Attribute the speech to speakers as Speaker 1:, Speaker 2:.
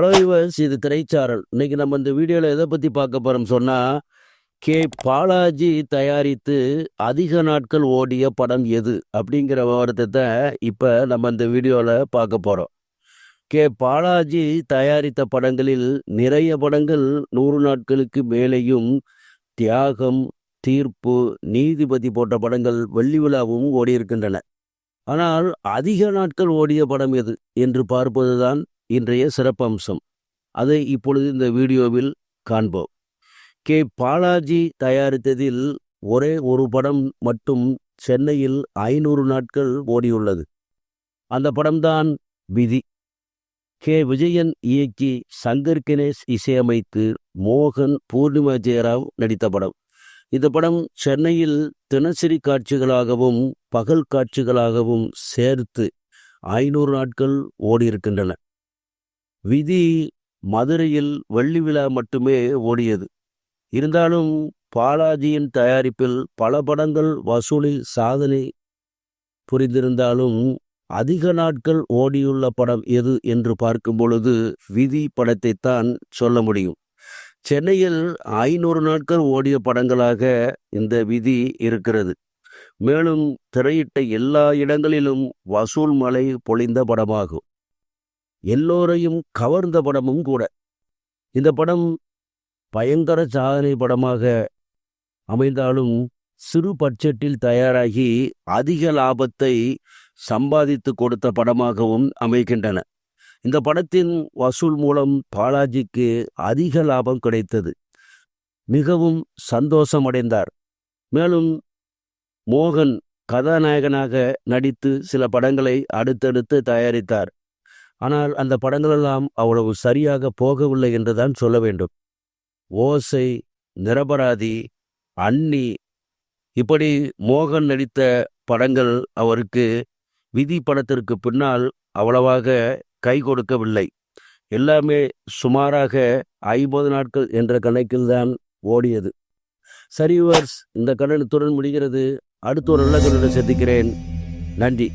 Speaker 1: Hello viewers இது திரைச்சாரல். இன்னைக்கு நம்ம இந்த வீடியோவில் எதை பற்றி பார்க்க போகிறோம் சொன்னால் கே. பாலாஜி தயாரித்து அதிக நாட்கள் ஓடிய படம் எது? அப்படிங்கிற விவரத்தை இப்போ நம்ம இந்த வீடியோவில் பார்க்க போகிறோம் கே. பாலாஜி தயாரித்த படங்களில் நிறைய படங்கள் நூறு நாட்களுக்கு மேலேயும் தியாகம் தீர்ப்பு நீதிபதி போன்ற படங்கள் வெள்ளி விழாவும் ஓடியிருக்கின்றன. ஆனால் அதிக நாட்கள் ஓடிய படம் எது என்று பார்ப்பதுதான் இன்றைய சிறப்பம்சம். அதை இப்பொழுது இந்த வீடியோவில் காண்போம். கே. பாலாஜி தயாரித்ததில் ஒரே ஒரு படம் மட்டும் சென்னையில் ஐநூறு நாட்கள் ஓடியுள்ளது. அந்த படம்தான் விதி. கே. விஜயன் இயக்கி சங்கர் கணேஷ் இசையமைத்து மோகன் பூர்ணிமா ஜெயராவ் நடித்த படம். இந்த படம் சென்னையில் தினசரி காட்சிகளாகவும் பகல் காட்சிகளாகவும் சேர்த்து ஐநூறு நாட்கள் ஓடியிருக்கின்றன. விதி மதுரையில் வெள்ளி விழா மட்டுமே ஓடியது. இருந்தாலும் பாலாஜியின் தயாரிப்பில் பல படங்கள் வசூலில் சாதனை புரிந்திருந்தாலும் அதிக நாட்கள் ஓடியுள்ள படம் எது என்று பார்க்கும் பொழுது விதி படத்தைத்தான் சொல்ல முடியும். சென்னையில் ஐநூறு நாட்கள் ஓடிய படங்களாக இந்த விதி இருக்கிறது. மேலும் திரையிட்ட எல்லா இடங்களிலும் வசூல் மலை பொழிந்த படமாகும். எல்லோரையும் கவர்ந்த படமும் கூட. இந்த படம் பயங்கர சாதனை படமாக அமைந்தாலும் சிறு பட்ஜெட்டில் தயாராகி அதிக லாபத்தை சம்பாதித்து கொடுத்த படமாகவும் அமைகின்றன. இந்த படத்தின் வசூல் மூலம் பாலாஜிக்கு அதிக லாபம் கிடைத்தது. மிகவும் சந்தோஷமடைந்தார். மேலும் மோகன் கதாநாயகனாக நடித்து சில படங்களை அடுத்தடுத்து தயாரித்தார். ஆனால் அந்த படங்களெல்லாம் அவ்வளவு சரியாக போகவில்லை என்றுதான் சொல்ல வேண்டும். ஓசை நிரபராதி அன்னி இப்படி மோகன் நடித்த படங்கள் அவருக்கு விதி படத்திற்கு பின்னால் அவ்வளவாக கை கொடுக்கவில்லை. எல்லாமே சுமாராக ஐம்பது நாட்கள் என்ற கணக்கில்தான் ஓடியது. சரி வர்ஸ் இந்த கணத்துடன் முடிகிறது. அடுத்த ஒரு நல்ல கண்ணுடன் சந்திக்கிறேன். நன்றி.